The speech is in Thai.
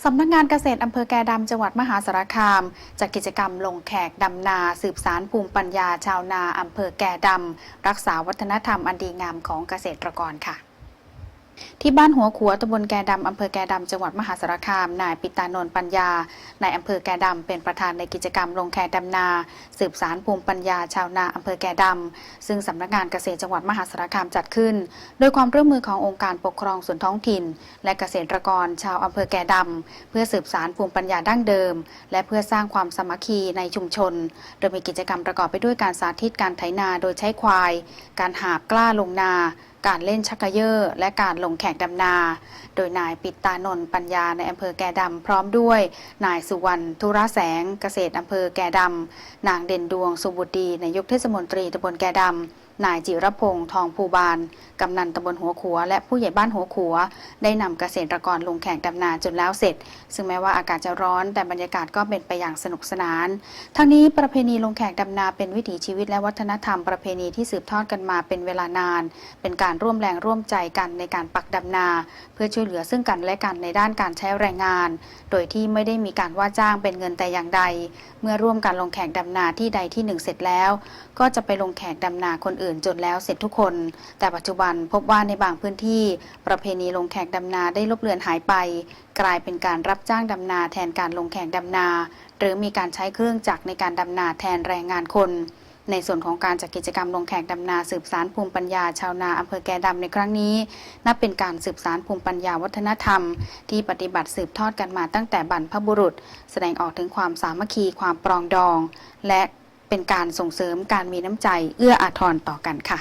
สำนักงานเกษตรอำเภอแกดำจังหวัดมหาสารคามจัดกิจกรรมลงแขกดำนา สืบสารภูมิปัญญาชาวนาอำเภอแกดำรักษาวัฒนธรรมอันดีงามของเกษตรกรค่ะ ที่บ้านหัวขัวตำบลแกดำอำเภอแกดำจังหวัดมหาสารคาม นายปิตานนท์ปัญญา นายอำเภอแกดำเป็นประธานในกิจกรรมลงแขกดำนา สืบสารภูมิปัญญาชาวนาอำเภอแกดำซึ่งสำนักงานเกษตรจังหวัดมหาสารคามจัดขึ้น โดยความร่วมมือขององค์การปกครองส่วนท้องถิ่น และเกษตรกรชาวอำเภอแกดำเพื่อสืบสารภูมิปัญญาดั้งเดิม และเพื่อสร้างความสมัคคีในชุมชน โดยมีกิจกรรมประกอบไปด้วยการสาธิตการไถนาโดยใช้ควาย การหาบกล้าลงนา การเล่นชักเกยอร์และการลงแขกดำนา โดยนายปิตานนท์ปัญญาในอำเภอแกดำพร้อมด้วย นายสุวรรณธุระแสงเกษตรอำเภอแกดำนางเด่นดวงสุบุตรีนายกเทศมนตรีตำบลแกดำนายจิรพงษ์ทองภูบาล กำนันตำบลหัวขัว และผู้ใหญ่บ้านหัวขัว ได้นำเกษตรกรลงแขกดำนาจนแล้วเสร็จ ซึ่งแม้ว่าอากาศจะร้อนแต่บรรยากาศก็เป็นไปอย่างสนุกสนาน ทั้งนี้ประเพณีลงแขกดำนาเป็นวิถีชีวิตและวัฒนธรรมประเพณีที่สืบทอดกันมาเป็นเวลานาน เป็นการร่วมแรงร่วมใจกันในการปักดำนา เพื่อช่วยเหลือซึ่งกันและกันในด้านการใช้แรงงาน โดยที่ไม่ได้มีการว่าจ้างเป็นเงินแต่อย่างใด เมื่อร่วมการลงแขกดำนาที่ใดที่หนึ่งเสร็จแล้ว ก็จะไปลงแขกดำนาคนอื่นจนแล้วเสร็จทุกคน แต่ปัจจุบันพบว่าในบางพื้นที่ ประเพณีลงแขกดำนาได้ลบเลือนหายไป กลายเป็นการรับจ้างดำนาแทนการลงแขกดำนา หรือมีการใช้เครื่องจักรในการดำนาแทนแรงงานคนในส่วนของการจัดกิจกรรมลงแขกดำนาสืบสารภูมิปัญญาชาวนาอำเภอแกดำในครั้งนี้ นับเป็นการสืบสารภูมิปัญญาวัฒนธรรม ที่ปฏิบัติสืบทอดกันมาตั้งแต่บรรพบุรุษ แสดงออกถึงความสามัคคีความปรองดอง และ เป็นการส่งเสริมการมีน้ำใจเอื้ออาทรต่อกันค่ะ